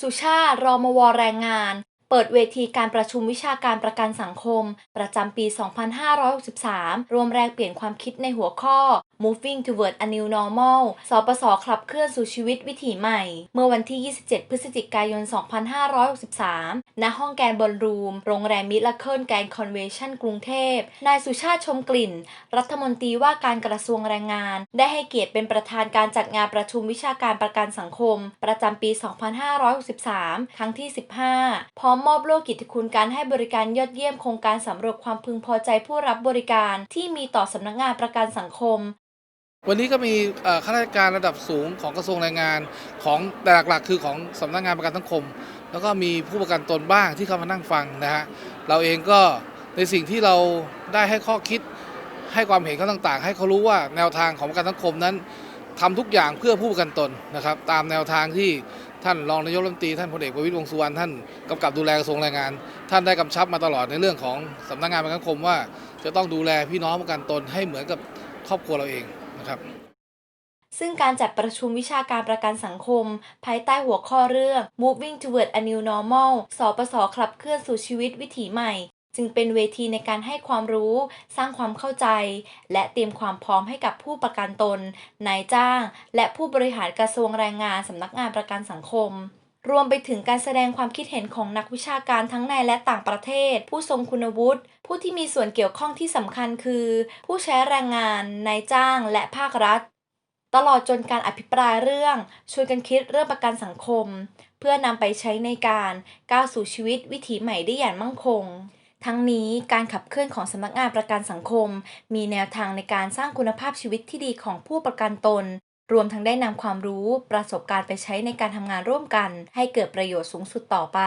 สุชาติ รมว แรงงาน เปิดเวทีการประชุมวิชาการประกันสังคม ประจำปี 2563 รวมแรงเปลี่ยนความคิดในหัวข้อ Moving Toward a New Normal สปสขับเคลื่อนสู่ชีวิตวิถีใหม่ เมื่อวันที่ 27 พฤศจิกายน 2563 ณ ห้องแกนบอลรูม โรงแรมมิลเคิลแกนคอนเวนชั่นกรุงเทพ นายสุชาติชมกลิ่น รัฐมนตรีว่าการกระทรวงแรงงาน ได้ให้เกียรติเป็นประธานการจัดงานประชุมวิชาการประกันสังคม ประจำปี 2563 ครั้งที่ 15 พร้อมมอบโล่กิตติคุณการให้บริการยอดเยี่ยมโครงการสำรวจความพึงพอใจผู้รับบริการที่มีต่อสำนักงานประกันสังคมวันนี้ก็มีข้าราชการระดับสูงของกระทรวงแรงงานของแต่หลักๆ คือของสำนักงานประกันสังคม แล้วก็มีผู้ประกันตนบ้างที่เข้ามานั่งฟังนะฮะเราเองก็ในสิ่งที่เราได้ให้ข้อคิดให้ความเห็นเขาต่างๆ ให้เขารู้ว่าแนวทางของประกันสังคมนั้นทำทุกอย่างเพื่อผู้ประกันตนนะครับ ตามแนวทางที่ ท่านรองนายกรัฐมนตรีท่านพลเอกประวิตรวงสุวรรณท่านกำกับดูแลกระทรวงแรงงาน ท่านได้กำชับมาตลอดในเรื่องของสำนักงานประกันสังคมว่า จะต้องดูแลพี่น้องประกันตนให้เหมือนกับครอบครัวเราเองนะครับซึ่งการจัดประชุมวิชาการประกันสังคม ภายใต้หัวข้อเรื่อง Moving Toward a New Normal สปสขับเคลื่อนสู่ชีวิตวิถีใหม่ จึงเป็นเวทีในการให้ความรู้ สร้างความเข้าใจ และเตรียมความพร้อมให้กับผู้ประกันตน นายจ้าง และผู้บริหารกระทรวงแรงงานสำนักงานประกันสังคม รวมไปถึงการแสดงความคิดเห็นของนักวิชาการทั้งในและต่างประเทศ ผู้ทรงคุณวุฒิ ผู้ที่มีส่วนเกี่ยวข้องที่สำคัญคือ ผู้ใช้แรงงาน นายจ้าง และภาครัฐ ตลอดจนการอภิปรายเรื่องช่วยกันคิดเรื่องประกันสังคม เพื่อนำไปใช้ในการก้าวสู่ชีวิตวิถีใหม่ได้อย่างมั่งคง ทั้งนี้การขับเคลื่อนของสำนักงานประกันสังคม มีแนวทางในการสร้างคุณภาพชีวิตที่ดีของผู้ประกันตน รวมทั้งได้นำความรู้ประสบการณ์ไปใช้ในการทำงานร่วมกัน ให้เกิดประโยชน์สูงสุดต่อไป